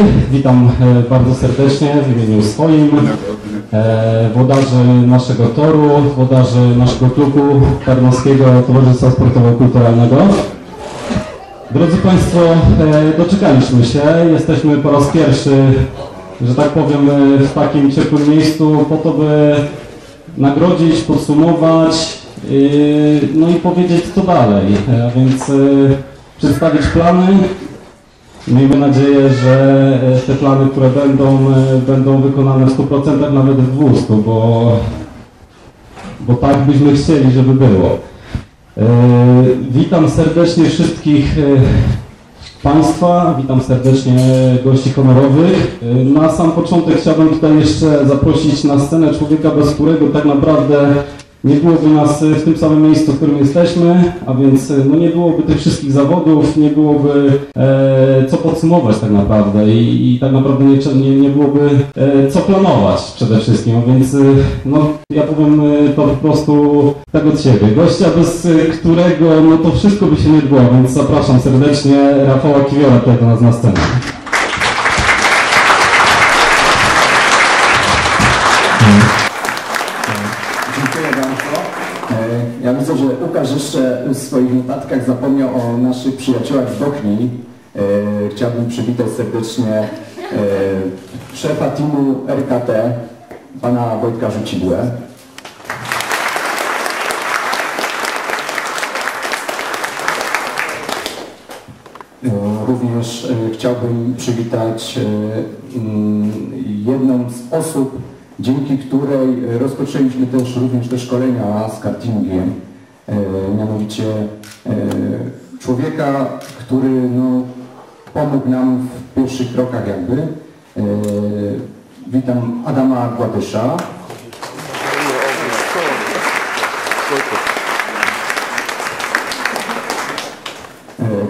Witam e, bardzo serdecznie w imieniu swoim, e, włodarzy naszego toru, włodarzy naszego klubu Tarnowskiego Towarzystwa Sportowo-Kulturalnego. Drodzy Państwo, e, doczekaliśmy się. Jesteśmy po raz pierwszy, że tak powiem, w takim ciepłym miejscu po to, by nagrodzić, podsumować, no i powiedzieć co dalej. A więc przedstawić plany, Miejmy nadzieję, że e, te plany, które będą, e, będą wykonane w 100%, nawet w 200%, bo, bo tak byśmy chcieli, żeby było. E, Witam serdecznie wszystkich Państwa, witam serdecznie gości honorowych. Na sam początek chciałbym tutaj jeszcze zaprosić na scenę człowieka, bez którego tak naprawdę nie byłoby nas w tym samym miejscu, w którym jesteśmy, a więc no nie byłoby tych wszystkich zawodów, nie byłoby e, co podsumować tak naprawdę i, i tak naprawdę nie, nie, nie byłoby e, co planować przede wszystkim, a więc e, no ja powiem e, to po prostu tak od siebie. Gościa, bez e, którego no to wszystko by się nie odbyło, więc zapraszam serdecznie Rafała Kiwiora tutaj do nas na scenę. Łukasz jeszcze w swoich notatkach zapomniał o naszych przyjaciołach z Bochni. E, Chciałbym przywitać serdecznie e, szefa teamu RKT, pana Wojtka Rzucidłę. E, Również e, chciałbym przywitać e, mm, jedną z osób, dzięki której rozpoczęliśmy też również te szkolenia z kartingiem. E, Mianowicie e, człowieka, który no, pomógł nam w pierwszych krokach jakby. E, Witam Adama Gładysza.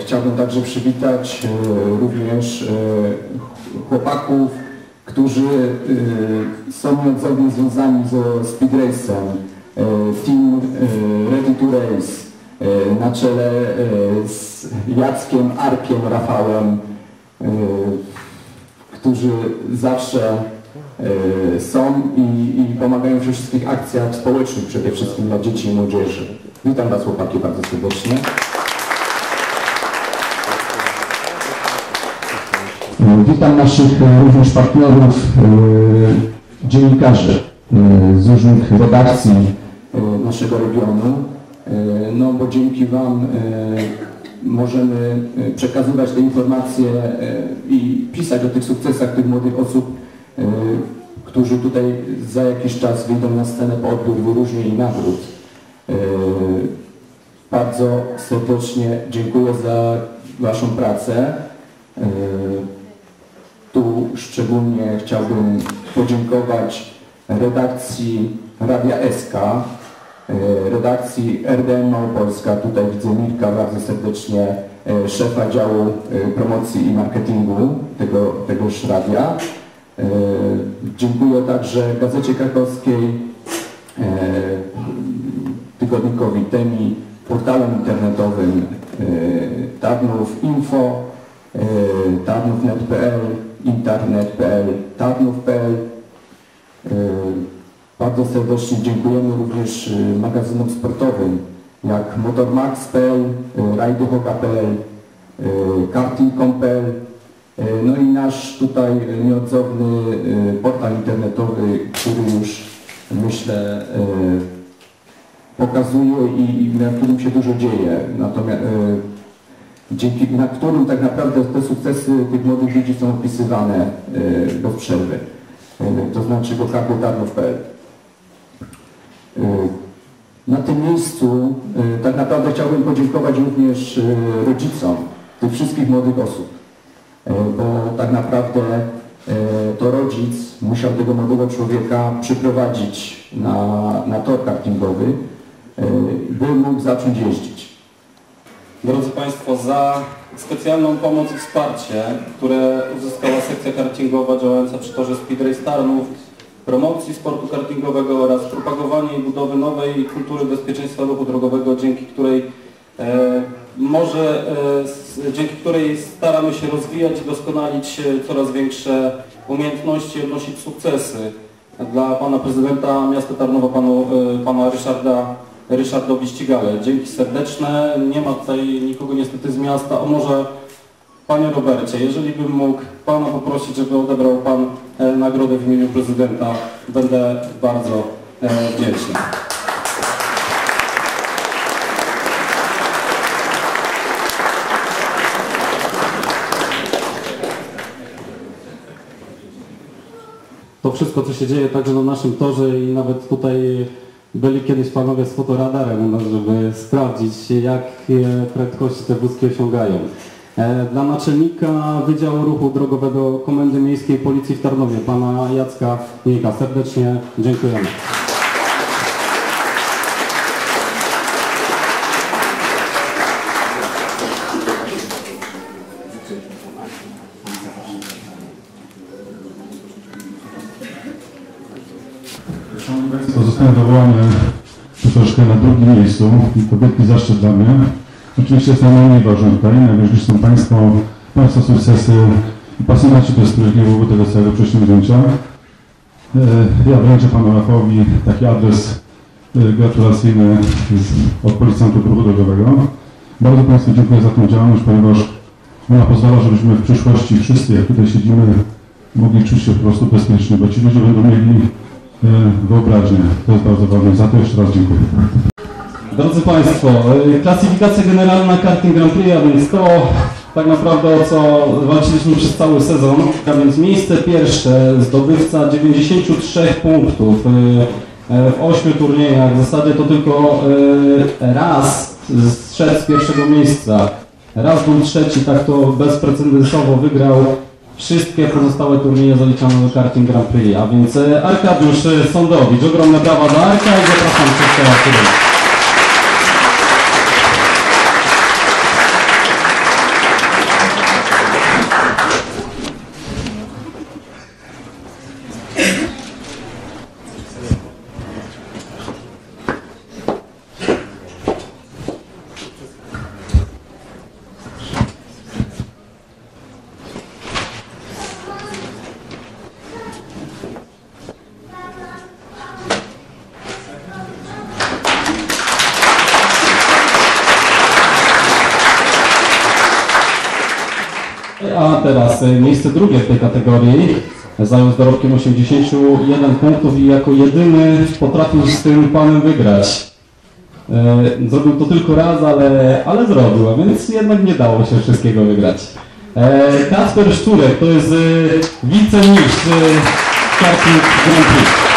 Chciałbym także przywitać również chłopaków, którzy są nieodzownie związani ze Speed Race'em. E, Team e, Ready to Race e, na czele z Jackiem, Arkiem, Rafałem, którzy zawsze są i, i pomagają we wszystkich akcjach społecznych, przede wszystkim dla dzieci i młodzieży. Witam Was chłopaki bardzo serdecznie. Witam naszych również partnerów, dziennikarzy z różnych redakcji. e, naszego regionu, e, no bo dzięki Wam e, możemy e, przekazywać te informacje e, i pisać o tych sukcesach tych młodych osób, e, którzy tutaj za jakiś czas wyjdą na scenę po odbiór wyróżnień i nagród. E, Bardzo serdecznie dziękuję za Waszą pracę. E, Tu szczególnie chciałbym podziękować redakcji Radia SK, e, redakcji RDM Małopolska. Tutaj widzę Mirka bardzo serdecznie, e, szefa działu e, promocji i marketingu tego, tegoż radia. Dziękuję także Gazecie Krakowskiej, tygodnikowi Temi, portalom internetowym Tarnów Info, tarnównet.pl, internet.pl, tarnów.pl. E, Bardzo serdecznie dziękujemy również e, magazynom sportowym jak motormax.pl, e, rajdyhoka.pl, e, karting.pl, no i nasz tutaj nieodzowny portal internetowy, który już myślę pokazuje i, i na którym się dużo dzieje. Natomiast dzięki na którym tak naprawdę te sukcesy tych młodych ludzi są opisywane bez przerwy. E, to znaczy gokargotarnów.pl. E, Na tym miejscu e, tak naprawdę chciałbym podziękować również rodzicom tych wszystkich młodych osób, bo tak naprawdę to rodzic musiał tego młodego człowieka przyprowadzić na, na tor kartingowy, by mógł zacząć jeździć. Drodzy Państwo, za specjalną pomoc i wsparcie, które uzyskała sekcja kartingowa działająca przy torze Speed Race Tarnów, promocji sportu kartingowego oraz propagowanie i budowy nowej kultury bezpieczeństwa ruchu drogowego, dzięki której e, może e, dzięki której staramy się rozwijać i doskonalić e, coraz większe umiejętności, odnosić sukcesy. Dla pana prezydenta miasta Tarnowa, panu, e, pana Ryszarda, Ryszardowi Ścigale. Dzięki serdeczne. Nie ma tutaj nikogo niestety z miasta. O może Panie Robercie, jeżeli bym mógł Pana poprosić, żeby odebrał Pan e, nagrodę w imieniu prezydenta, będę bardzo e, wdzięczny. To wszystko, co się dzieje także na naszym torze i nawet tutaj byli kiedyś panowie z fotoradarem u nas, żeby sprawdzić, jakie prędkości te wózki osiągają. E, Dla naczelnika Wydziału Ruchu Drogowego Komendy Miejskiej Policji w Tarnowie, pana Jacka Nika, serdecznie dziękujemy. Szanowni Państwo, zostałem wywołany troszeczkę na drugim miejscu i to wielki zaszczyt dla mnie. Oczywiście jest najmniej ważne tutaj, najważniejsi są Państwo, Państwa sukcesy i pasjonaci do sprawiedliwego tego całego przedsięwzięcia. E, Ja wręczę Panu Rafowi taki adres e, gratulacyjny od policjantów ruchu drogowego. Bardzo Państwu dziękuję za tę działalność, ponieważ ona pozwala, żebyśmy w przyszłości wszyscy, jak tutaj siedzimy, mogli czuć się po prostu bezpiecznie, bo ci ludzie będą mieli e, wyobraźnię. To jest bardzo ważne. Za to jeszcze raz dziękuję. Drodzy Państwo, e, klasyfikacja generalna karting Grand Prix, a więc to tak naprawdę o co walczyliśmy przez cały sezon. A więc miejsce pierwsze, zdobywca 93 punktów e, w 8 turniejach. W zasadzie to tylko raz zszedł z pierwszego miejsca. Raz był trzeci, tak to bezprecedensowo wygrał wszystkie pozostałe turnieje zaliczane do karting Grand Prix. A więc e, Arkadiusz e, Sądowicz, ogromne brawa dla Arka i zapraszam wszystkich na turniej. A teraz e, miejsce drugie w tej kategorii zajął z dorobkiem 81 punktów i jako jedyny potrafił z tym panem wygrać. E, Zrobił to tylko raz, ale, ale zrobił, a więc jednak nie dało się wszystkiego wygrać. E, Kasper Szczurek to jest wicemistrz karting Grand Prix.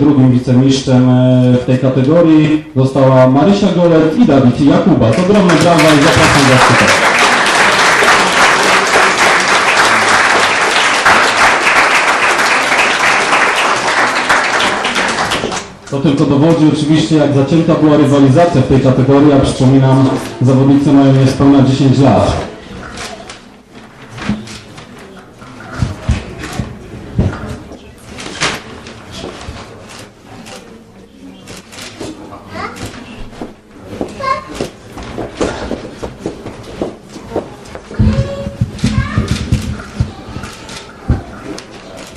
Drugim wicemistrzem e, w tej kategorii została Marysia Golet i Dawid Jakuba. To ogromne brawa i zapraszam do tutaj. To tylko dowodzi oczywiście, jak zacięta była rywalizacja w tej kategorii, a przypominam, zawodnicy mają niespełna 10 lat.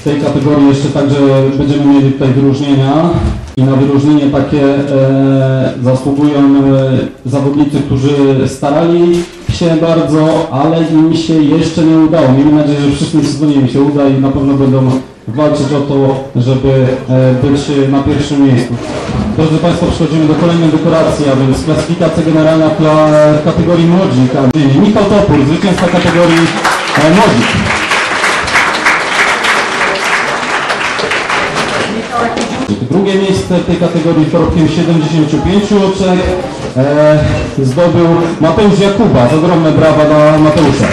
W tej kategorii jeszcze także będziemy mieli tutaj wyróżnienia i na wyróżnienie takie e, zasługują e, zawodnicy, którzy starali się bardzo, ale im się jeszcze nie udało. Miejmy nadzieję, że w przyszłym sezonie im się uda i na pewno będą walczyć o to, żeby e, być na pierwszym miejscu. Drodzy Państwo, przechodzimy do kolejnej dekoracji, a więc klasyfikacja generalna w kategorii młodzik. Więc Michał Topór, zwycięzca kategorii e, młodzik. Drugie miejsce w tej kategorii z dorobkiem 75 oczek e, zdobył Mateusz Jakuba. Z ogromne brawa dla Mateusza.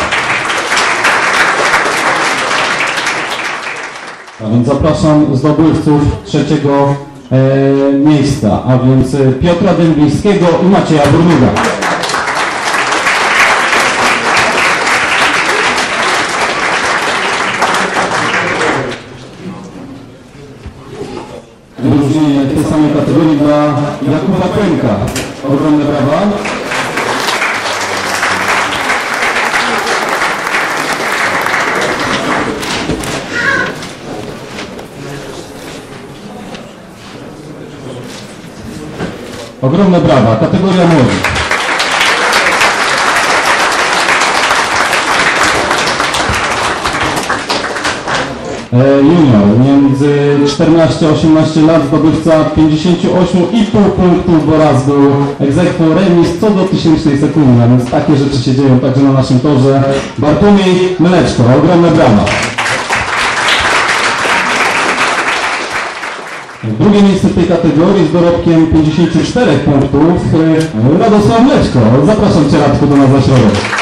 A więc zapraszam zdobywców trzeciego e, miejsca, a więc Piotra Dęblińskiego i Macieja Burnuga. Wyróżnienie w tej samej kategorii dla Jakuba Kłęka. Ogromne brawa. Ogromne brawa. Kategoria młodzi. Junior między 14 a 18 lat zdobywca 58,5 punktów, bo raz był egzekwo remis co do tysięcznej sekundy, więc takie rzeczy się dzieją także na naszym torze. Bartłomiej Mleczko, ogromne brawa. Drugie miejsce w tej kategorii z dorobkiem 54 punktów e, Radosław Mleczko. Zapraszam Cię Radku do nas na środek.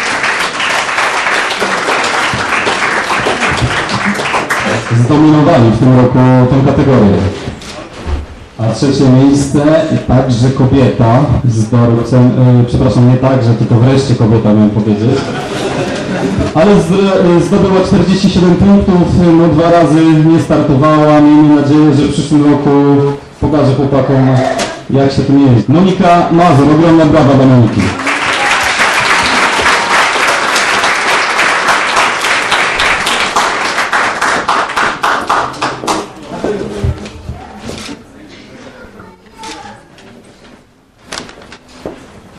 Zdominowali w tym roku tę kategorię. A trzecie miejsce także kobieta z e, przepraszam, nie także, tylko wreszcie kobieta miałem powiedzieć. Ale z- zdobyła 47 punktów, no dwa razy nie startowała. Miejmy nadzieję, że w przyszłym roku pokaże chłopakom, jak się tym jeździ. Monika Mazur, ogromna brawa dla Moniki.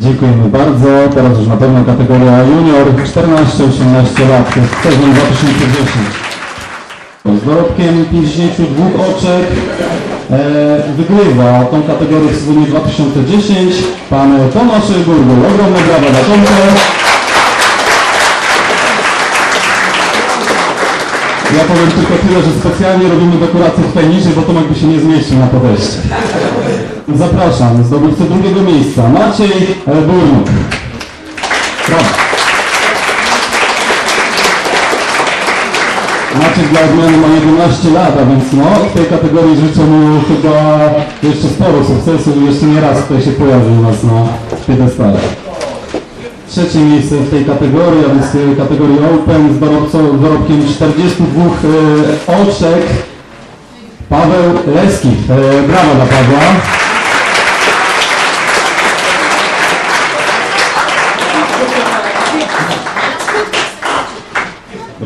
Dziękujemy bardzo. Teraz już na pewno kategoria junior 14-18 lat, to jest sezon 2010. Z dorobkiem 52 oczek e, wygrywa tą kategorię w sezonie 2010 pan Tomasz Gurgul. Ogromne brawa dla Tomka. Ja powiem tylko tyle, że specjalnie robimy dekorację w niżej, bo Tomek by się nie zmieścił na podejście. Zapraszam, zdobywcę drugiego miejsca, Maciej e, Burnuk. Brawo. Maciek dla odmiany ma 11 lat, a więc no, w tej kategorii życzę mu chyba jeszcze sporo sukcesów i jeszcze nie raz tutaj się pojawił u nas na piedestale. Trzecie miejsce w tej kategorii, a więc w kategorii Open z dorobkiem 42 e, oczek Paweł Leskiw. E, brawo dla Pawła.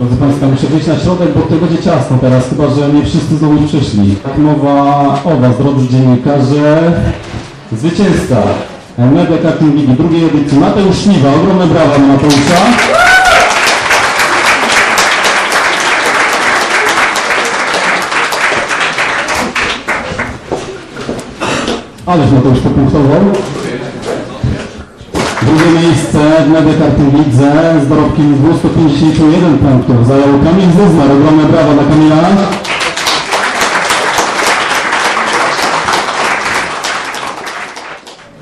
Drodzy Państwo, muszę wyjść na środek, bo to będzie ciasno teraz, chyba że nie wszyscy znowu przyszli. Tak mowa o Was, drodzy dziennikarze. Zwycięzca Media Karting Ligi drugiej edycji Mateusz Śliwa. Ogromne brawa dla Mateusza. Ależ Mateusz popunktował. Drugie miejsce w Media Karting Lidze z dorobkiem 251 punktów zajął Kamil Zuzmar. Ogromne brawa dla Kamila.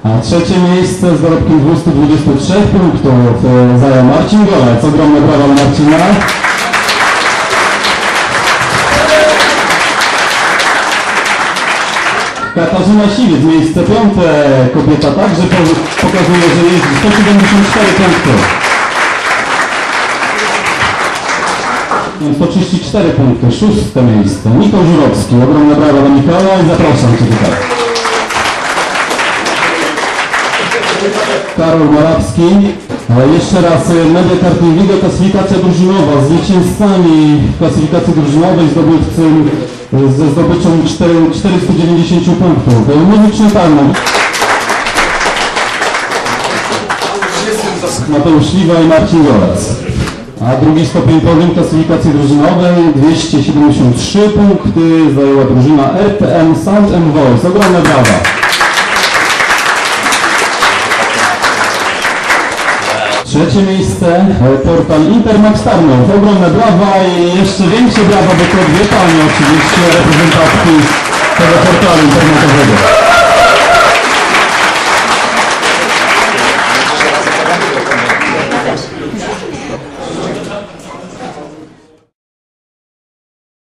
A trzecie miejsce z dorobkiem 223 punktów e, zajął Marcin Golec. Ogromne brawa dla Marcina. Katarzyna Siwiec, miejsce piąte. Kobieta także po- pokazuje, że jeździ 174 punkty. 134 punkty, szóste miejsce. Michał Żurowski, ogromna brawa dla Michała i zapraszam Cię tutaj. Karol Malawski. E, Jeszcze raz e, Media Karting Liga, klasyfikacja drużynowa. Zwycięzcami w klasyfikacji drużynowej zdobywcy e, ze zdobyczą 4, 490 punktów. E, Muzyczny Tarnów. Mateusz Śliwa i Marcin Golec. A drugi stopień podium klasyfikacji drużynowej 273 punkty zajęła drużyna RTM Sound and Voice. Ogromne brawa. Trzecie miejsce, e, portal Intermax Tarnów. Ogromne brawa i jeszcze większe brawa, bo to dwie panie oczywiście reprezentantki tego portalu internetowego.